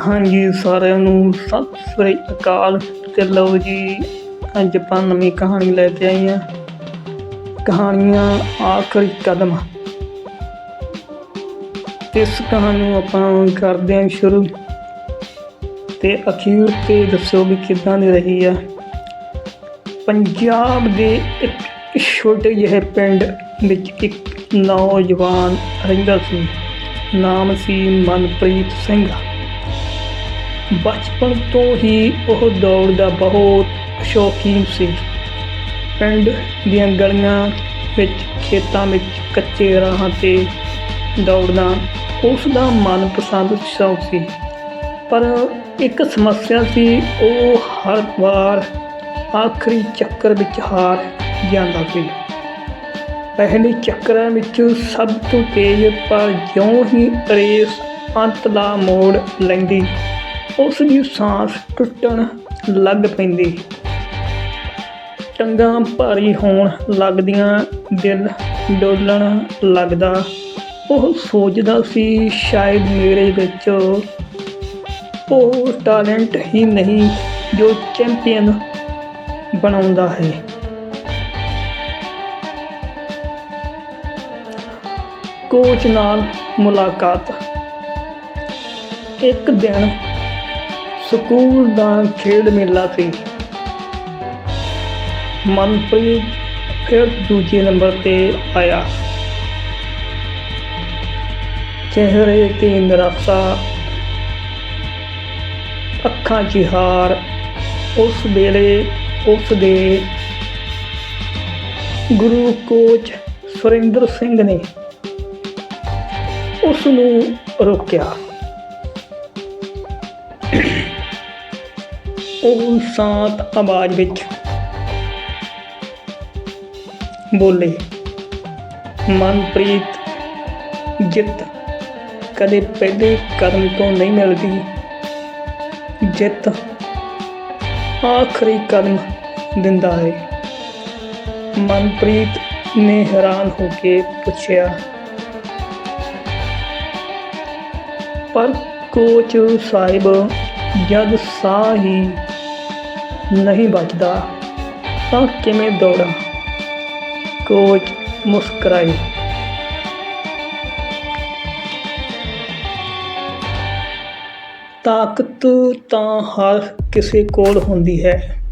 ਹਾਂਜੀ, ਸਾਰਿਆਂ ਨੂੰ ਸਤਿ ਸ੍ਰੀ ਅਕਾਲ ਤੇ ਲਓ ਜੀ, ਅੱਜ ਆਪਾਂ ਨਵੀਂ ਕਹਾਣੀ ਲੈ ਕੇ ਆਏ ਹਾਂ। ਕਹਾਣੀਆਂ ਆਖਰੀ ਕਦਮ। ਇਸ ਕਹਾਣੀ ਨੂੰ ਆਪਾਂ ਕਰਦੇ ਹਾਂ ਸ਼ੁਰੂ। ਤੇ ਅਖੀਰ ਤੇ ਦੱਸੋ ਵੀ ਕਿੱਦਾਂ ਦੀ ਰਹੀ ਆ। ਪੰਜਾਬ ਦੇ ਇੱਕ ਛੋਟੇ ਜਿਹੇ ਪਿੰਡ ਵਿੱਚ ਇੱਕ ਨੌਜਵਾਨ ਰਹਿੰਦਾ ਸੀ। ਨਾਮ ਸੀ ਮਨਪ੍ਰੀਤ ਸਿੰਘ। ਬਚਪਨ ਤੋਂ ਹੀ ਉਹ ਦੌੜ ਦਾ ਬਹੁਤ ਸ਼ੌਕੀਨ ਸੀ। ਪਿੰਡ ਦੀਆਂ ਗਲੀਆਂ ਵਿੱਚ, ਖੇਤਾਂ ਵਿੱਚ, ਕੱਚੇ ਰਾਹਾਂ ਤੇ ਦੌੜਨਾ ਉਸ ਦਾ ਮਨਪਸੰਦ ਸ਼ੌਕ ਸੀ। ਪਰ ਇੱਕ ਸਮੱਸਿਆ ਸੀ, ਉਹ ਹਰ ਵਾਰ ਆਖਰੀ ਚੱਕਰ ਵਿੱਚ ਹਾਰ ਜਾਂਦਾ ਸੀ। ਪਹਿਲੇ ਚੱਕਰਾਂ ਵਿੱਚ ਸਭ ਤੋਂ ਤੇਜ਼, ਪਰ ਜਿਉਂ ਹੀ ਰੇਸ ਅੰਤ ਦਾ ਮੋੜ ਲੈਂਦੀ ਉਸ ਦੀ ਸਾਹ ਟੁੱਟਣ ਲੱਗ ਪੈਂਦੀ। ਟੰਗਾਂ ਭਾਰੀ ਹੋਣ ਲੱਗਦੀਆਂ, ਦਿਲ ਡੋਲਣ ਲੱਗਦਾ। ਉਹ ਸੋਚਦਾ ਸੀ ਸ਼ਾਇਦ ਮੇਰੇ ਵਿੱਚ ਉਹ ਟੈਲੈਂਟ ਹੀ ਨਹੀਂ ਜੋ ਚੈਂਪੀਅਨ ਬਣਾਉਂਦਾ ਹੈ। ਕੋਚ ਨਾਲ ਮੁਲਾਕਾਤ। ਇੱਕ ਦਿਨ ਸਕੂਲ ਦਾ ਖੇਡ ਮੇਲਾ ਸੀ। ਮਨਪ੍ਰੀਤ ਫਿਰ ਦੂਜੇ ਨੰਬਰ ਤੇ ਆਇਆ। ਚਿਹਰੇ ਤੇ ਨਿਰਾਸ਼ਾ, ਅੱਖਾਂ 'ਚ ਹਾਰ, ਉਸ ਵੇਲੇ ਉਸ ਦੇ ਗੁਰੂ ਕੋਚ ਸੁਰਿੰਦਰ ਸਿੰਘ ਨੇ ਉਸ ਨੂੰ ਰੋਕਿਆ। ਉਹ ਸ਼ਾਂਤ ਆਵਾਜ਼ ਵਿੱਚ। ਬੋਲੇ, ਮਨਪ੍ਰੀਤ, ਜਿੱਤ। ਕਦੇ ਪਹਿਲੇ ਕਦਮ ਤੋਂ ਨਹੀਂ ਮਿਲਦੀ। ਜਿੱਤ ਆਖਰੀ ਕਦਮ ਦਿੰਦਾ ਹੈ। ਮਨਪ੍ਰੀਤ ਨੇ ਹੈਰਾਨ ਹੋ ਕੇ ਪੁੱਛਿਆ, ਪਰ ਕੋਚ ਸਾਹਿਬ ਜਦ ਸਾਹ ਹੀ ਨਹੀਂ ਬਚਦਾ ਤਾਂ ਕਿਵੇਂ ਦੌੜਾਂ? ਕੋਚ ਮੁਸਕਰਾਈ। ਤਾਕਤ ਤਾਂ ਹਰ ਕਿਸੇ ਕੋਲ ਹੁੰਦੀ ਹੈ।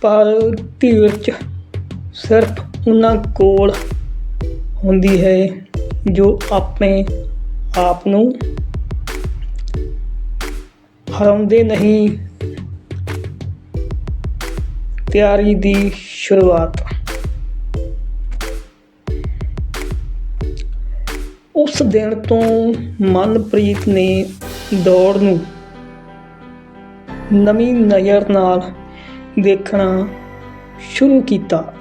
ਪਰ ਧੀਰਜ ਸਿਰਫ ਉਹਨਾਂ ਕੋਲ ਹੁੰਦੀ ਹੈ। ਜੋ ਆਪਣੇ ਆਪ ਨੂੰ ਹਰਾਉਂਦੇ ਨਹੀਂ। ਤਿਆਰੀ ਦੀ ਸ਼ੁਰੂਆਤ। ਉਸ ਦਿਨ ਤੋਂ ਮਨਪ੍ਰੀਤ ਨੇ ਦੌੜ ਨੂੰ ਨਵੀਂ ਨਜ਼ਰ ਨਾਲ ਦੇਖਣਾ ਸ਼ੁਰੂ ਕੀਤਾ।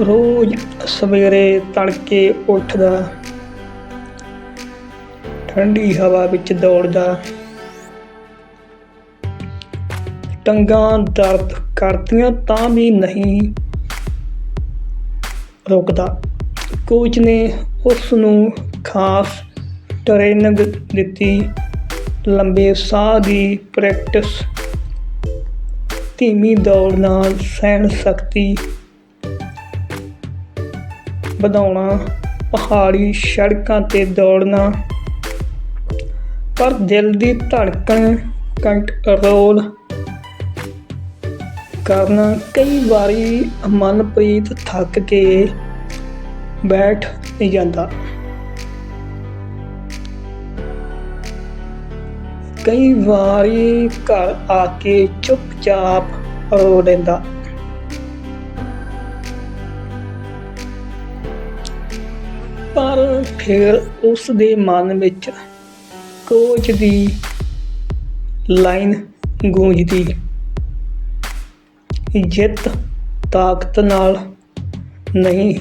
ਰੋਜ਼ ਸਵੇਰੇ ਤੜਕੇ ਉੱਠਦਾ। ਠੰਡੀ ਹਵਾ ਵਿੱਚ ਦੌੜਦਾ। ਟੰਗਾਂ ਦਰਦ ਕਰਦੀਆਂ ਤਾਂ ਵੀ ਨਹੀਂ ਰੁਕਦਾ। ਕੋਚ ਨੇ ਉਸ ਨੂੰ ਖਾਸ ਟ੍ਰੇਨਿੰਗ ਦਿੱਤੀ। ਲੰਬੇ ਸਾਹ ਦੀ ਪ੍ਰੈਕਟਿਸ, ਧੀਮੀ ਦੌੜ ਨਾਲ ਸਹਿਣ ਸ਼ਕਤੀ ਵਧਾਉਣਾ, ਪਹਾੜੀ ਸੜਕਾਂ ਤੇ ਦੌੜਨਾ। ਪਰ ਦਿਲ ਦੀ ਧੜਕਣ ਕੰਟਰੋਲ ਕਰਨਾ ਕਈ ਵਾਰੀ ਮਨਪ੍ਰੀਤ ਥੱਕ ਕੇ ਬੈਠ ਜਾਂਦਾ। ਕਈ ਵਾਰੀ ਘਰ ਆ ਕੇ ਚੁੱਪਚਾਪ ਰੋ ਲੈਂਦਾ। ਪਰ ਫਿਰ ਉਸ ਦੇ ਮਨ ਵਿੱਚ ਕੋਚ ਦੀ ਲਾਈਨ ਗੂੰਜਦੀ। ਜਿੱਤ ਤਾਕਤ ਨਾਲ ਨਹੀਂ,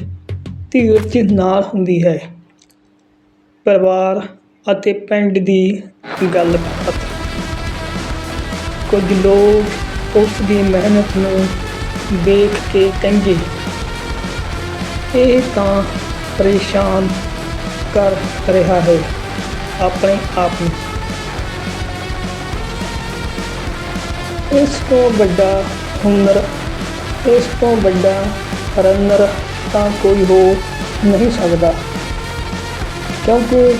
ਧੀਰਜ ਨਾਲ ਹੁੰਦੀ ਹੈ। ਪਰਿਵਾਰ ਅਤੇ ਪਿੰਡ ਦੀ ਗੱਲਬਾਤ। ਕੁਝ ਲੋਕ ਉਸ ਦੀ ਮਿਹਨਤ ਨੂੰ ਦੇਖ ਕੇ ਕਹਿੰਦੇ, ਇਹ ਤਾਂ ਪਰੇਸ਼ਾਨ ਕਰ ਰਿਹਾ ਹੈ। ਆਪਣੇ ਆਪ ਨੂੰ। ਇਸ ਤੋਂ ਵੱਡਾ ਹੁਨਰ, ਇਸ ਤੋਂ ਵੱਡਾ ਰਨਰ ਤਾਂ ਕੋਈ ਹੋ ਨਹੀਂ ਸਕਦਾ। ਕਿਉਂਕਿ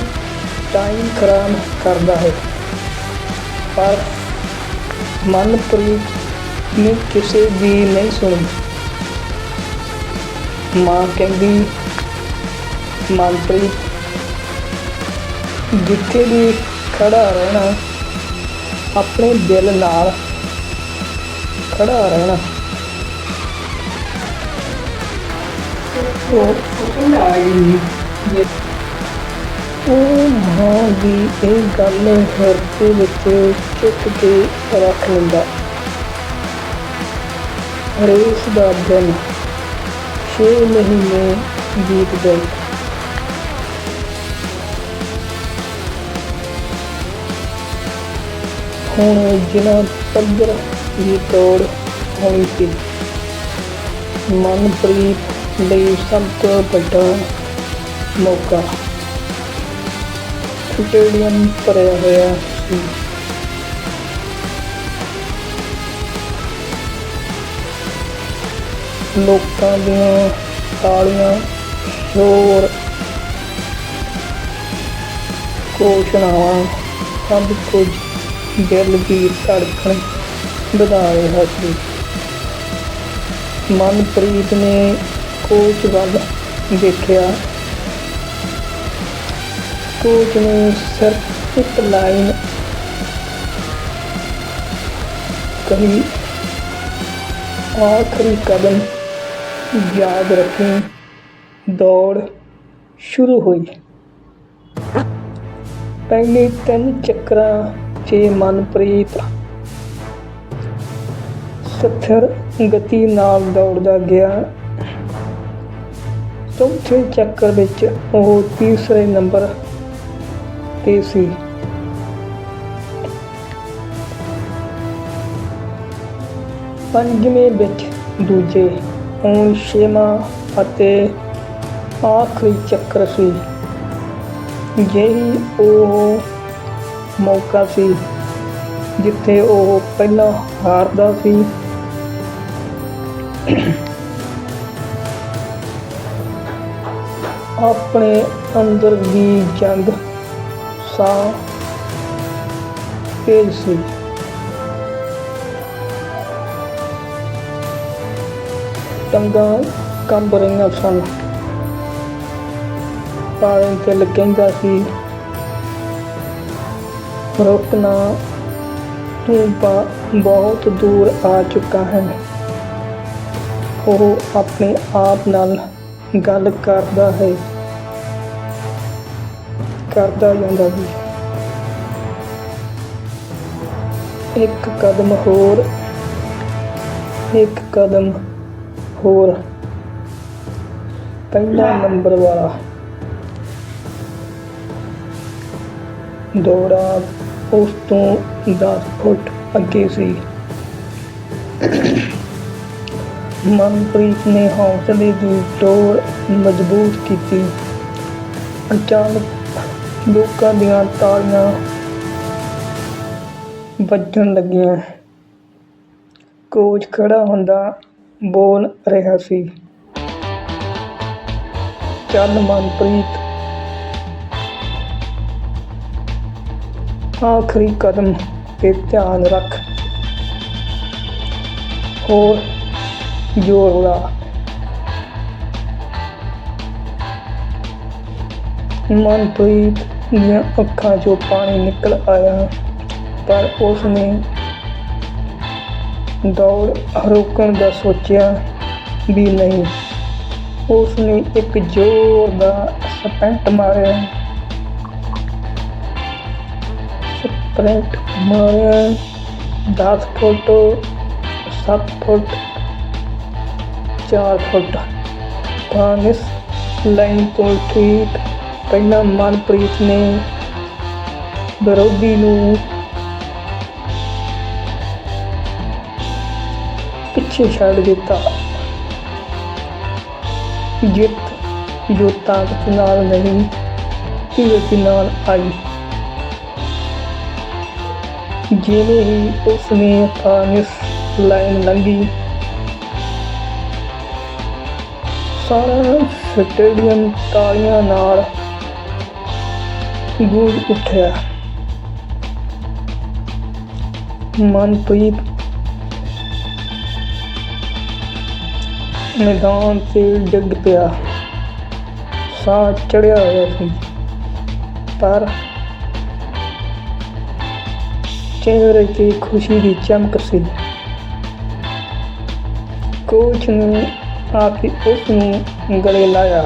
ਟਾਈਮ ਖਰਾਬ ਕਰਦਾ ਹੈ। ਪਰ ਮਨਪ੍ਰੀਤ ਨੇ ਕਿਸੇ ਦੀ ਨਹੀਂ ਸੁਣੀ। ਮਾਂ ਕਹਿੰਦੀ ਮਨਪ੍ਰੀਤ, ਜਿੱਥੇ ਵੀ ਖੜਾ ਰਹਿਣਾ, ਆਪਣੇ ਦਿਲ ਨਾਲ ਖੜਾ ਰਹਿਣਾ। ਉਹ ਉਹ ਮਾਂ ਦੀ ਇਹ ਗੱਲ ਹਿਰਦੇ ਵਿੱਚ ਚੁੱਕ ਕੇ ਰੱਖ ਲੈਂਦਾ। ਰੇਸ ਦਾ ਦਿਨ ਛੇ ਮਹੀਨੇ ਬੀਤ ਗਏ। ਹੁਣ ਜਿਨ੍ਹਾਂ ਪੱਧਰ ਦੀ ਤੋੜ ਹੋਈ ਸੀ, ਮਨਪ੍ਰੀਤ ਲਈ ਸਭ ਤੋਂ ਵੱਡਾ ਮੌਕਾ। ਸਟੇਡੀਅਮ ਭਰਿਆ ਹੋਇਆ ਸੀ। ਲੋਕਾਂ ਦੀਆਂ ਤਾਲੀਆਂ, ਸ਼ੋਰ, ਘੋਸ਼ਣਾਵਾਂ, ਸਭ ਕੁਝ ਦਿਲ ਦੀ ਧੜਕਣ ਵਧਾ ਰਿਹਾ ਸੀ ਮਨਪ੍ਰੀਤ ਨੇ ਕੋਚ ਵੱਲ ਦੇਖਿਆ। ਕੋਚ ਨੇ ਸਿਰਫ ਇੱਕ ਲਾਈਨ ਕਹੀ, ਆਖਰੀ ਕਦਮ ਯਾਦ ਰੱਖੀ, ਦੌੜ ਸ਼ੁਰੂ ਹੋਈ। ਪਹਿਲੇ ਤਿੰਨ ਚੱਕਰਾਂ 'ਚ ਮਨਪ੍ਰੀਤ ਸਥਿਰ ਗਤੀ ਨਾਲ ਦੌੜਦਾ ਗਿਆ। ਚੌਥੇ ਚੱਕਰ ਵਿੱਚ ਉਹ ਤੀਸਰੇ ਨੰਬਰ ਤੇ ਸੀ। ਪੰਜਵੇਂ ਵਿੱਚ ਦੂਜੇ, ਹੁਣ ਛੇਵਾਂ ਅਤੇ ਆਖਰੀ ਚੱਕਰ ਸੀ। ਜਿਹੀ ਉਹ ਮੌਕਾ ਸੀ, ਜਿੱਥੇ ਉਹ ਪਹਿਲਾਂ ਹਾਰਦਾ ਸੀ। ਆਪਣੇ ਅੰਦਰ ਦੀ ਜੰਗ ਸਾਹ ਤੇਜ਼ ਸੀ। ਟੰਗਾਂ ਕੰਬ ਰਹੀਆਂ ਸਨ। ਪਾਣੀ ਤੇ ਕਹਿੰਦਾ ਸੀ। ਰੁਕਣਾ ਤੂੰ ਬਹੁਤ ਦੂਰ ਆ ਚੁੱਕਾ ਹੈ। ਉਹ ਆਪਣੇ ਆਪ ਨਾਲ ਗੱਲ ਕਰਦਾ ਹੈ। ਕਰਦਾ ਜਾਂਦਾ ਸੀ ਇੱਕ ਕਦਮ ਹੋਰ, ਇੱਕ ਕਦਮ ਹੋਰ। ਪਹਿਲਾ ਨੰਬਰ ਵਾਲਾ। ਦੌੜਾ ਉਸ ਤੋਂ ਦਸ ਫੁੱਟ ਅੱਗੇ ਸੀ। ਮਨਪ੍ਰੀਤ ਨੇ ਹੌਸਲੇ ਦੀ ਡੋਰ ਮਜ਼ਬੂਤ ਕੀਤੀ। ਅਚਾਨਕ ਲੋਕਾਂ ਦੀਆਂ ਤਾਲੀਆਂ ਵੱਜਣ ਲੱਗੀਆਂ। ਕੋਚ ਖੜਾ ਹੁੰਦਾ ਬੋਲ ਰਿਹਾ ਸੀ। ਚੱਲ ਮਨਪ੍ਰੀਤ ਆਖਰੀ ਕਦਮ ਤੇ ਧਿਆਨ ਰੱਖ। ਹੋਰ ਜ਼ੋਰ ਲਾ ਮਨਪ੍ਰੀਤ ਦੀਆਂ ਅੱਖਾਂ 'ਚੋਂ ਪਾਣੀ ਨਿਕਲ ਆਇਆ, ਪਰ ਉਸ ਨੇ ਦੌੜ ਰੋਕਣ ਦਾ ਸੋਚਿਆ ਵੀ ਨਹੀਂ। ਉਸ ਨੇ ਇੱਕ ਜ਼ੋਰ ਦਾ ਸਪੈਂਟ ਮਾਰਿਆ। ਸਪ੍ਰਿੰਟ ਮਾਰਿਆ 10 ਫੁੱਟ 7 ਫੁੱਟ 4 ਫੁੱਟ। ਤਾਂ ਇਸ ਲਾਈਨ ਤੋਂ ਠੀਕ ਪਹਿਲਾਂ ਮਨਪ੍ਰੀਤ ਨੇ ਵਿਰੋਧੀ ਨੂੰ ਪਿੱਛੇ ਛੱਡ ਦਿੱਤਾ। ਜਿੱਤ ਜੋ ਤਾਕਤ ਨਾਲ ਨਹੀਂ ਧੀਰਜ ਨਾਲ ਆਈ। ਜਿਵੇਂ ਹੀ ਉਸਨੇ ਫਾਨਿਸ ਲਾਈਨ ਲੰਘੀ। ਸਾਰਾ ਸਟੇਡੀਅਮ ਤਾਲੀਆਂ ਨਾਲ ਗੂੰਜ ਉੱਠਿਆ। ਮਨਪ੍ਰੀਤ ਮੈਦਾਨ ਤੇ ਡਿੱਗ ਪਿਆ। ਸਾਹ ਚੜਿਆ ਹੋਇਆ ਸੀ, ਪਰ ਚਿਹਰੇ ਤੇ ਖੁਸ਼ੀ ਦੀ ਚਮਕ ਸੀ। ਕੋਚ ਨੇ ਆ ਕੇ ਉਸ ਨੂੰ ਗਲੇ ਲਾਇਆ।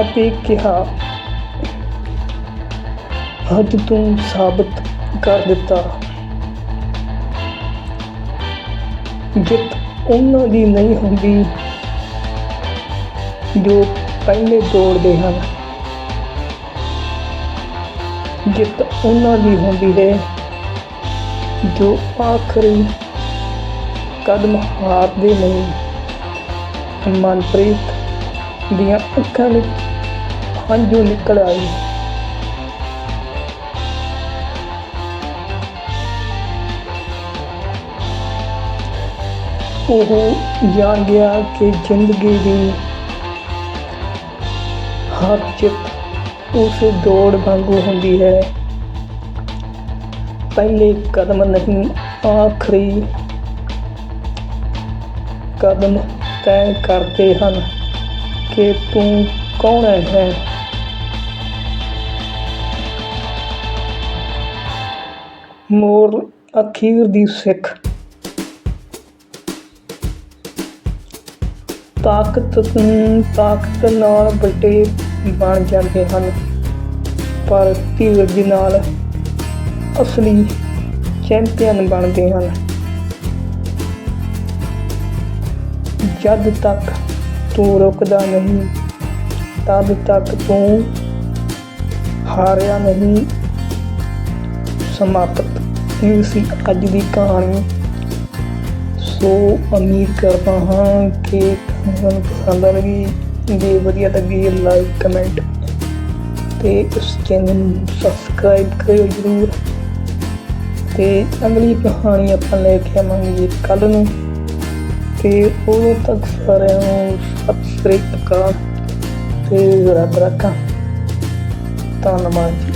ਅਤੇ ਕਿਹਾ ਅੱਜ ਤੂੰ ਸਾਬਤ ਕਰ ਦਿੱਤਾ। ਜਿੱਤ ਉਹਨਾਂ ਦੀ ਨਹੀਂ ਹੁੰਦੀ ਜੋ ਪਹਿਲੇ ਦੌੜਦੇ ਹਨ। ਜਿੱਤ ਉਹਨਾਂ ਦੀ ਹੁੰਦੀ ਹੈ, ਜੋ ਆਖਰੀ ਕਦਮ ਹਾਰਦੇ ਨਹੀਂ ਮਨਪ੍ਰੀਤ ਦੀਆਂ ਅੱਖਾਂ ਵਿੱਚ ਹੰਝੂ ਨਿਕਲ ਆਏ। ਉਹ ਜਾਣ ਗਿਆ ਕਿ ਜ਼ਿੰਦਗੀ ਦੀ ਹਰ ਜਿੱਤ ਉਸ ਦੌੜ ਵਾਂਗੂ ਹੁੰਦੀ ਹੈ। ਪਹਿਲੇ ਕਦਮ ਨਹੀਂ, ਆਖਰੀ ਕਦਮ ਤੈਅ ਕਰਦੇ ਹਨ ਕਿ ਤੂੰ ਕੌਣ ਹੈ। ਮੋਰ ਅਖੀਰ ਦੀ ਸਿੱਖ। ਤਾਕਤ ਤਾਕਤ ਨਾਲ ਵੱਡੇ ਬਣ ਜਾਂਦੇ ਹਨ। ਪਰ ਧੀਰਜ ਨਾਲ ਅਸਲੀ ਚੈਂਪੀਅਨ ਬਣਦੇ ਹਨ। ਜਦ ਤੱਕ ਤੂੰ ਰੁਕਦਾ ਨਹੀਂ, ਤਦ ਤੱਕ ਤੂੰ ਹਾਰਿਆ ਨਹੀਂ। ਸਮਾਪਤ। ਇਹ ਸੀ ਅੱਜ ਦੀ ਕਹਾਣੀ। ਸੋ ਉਮੀਦ ਕਰਦਾ ਹਾਂ ਕਿ ਤੁਹਾਨੂੰ ਪਸੰਦ ਆਵੇਗੀ ਜੇ ਵਧੀਆ ਲੱਗੀ ਲਾਈਕ ਕਮੈਂਟ ਤੇ ਇਸ ਚੈਨਲ ਨੂੰ ਸਬਸਕ੍ਰਾਈਬ ਕਰਿਓ ਜਰੂਰ। ਤੇ ਅਗਲੀ ਕਹਾਣੀ ਆਪਾਂ ਲੈ ਕੇ ਆਵਾਂਗੇ ਕੱਲ ਨੂੰ। ਤੇ ਉਦੋਂ ਤੱਕ ਸਾਰਿਆਂ ਨੂੰ ਸਤਿ ਸ੍ਰੀ ਅਕਾਲ ਤੇ ਰੱਬ ਰੱਖਾ ਧੰਨਵਾਦ ਜੀ।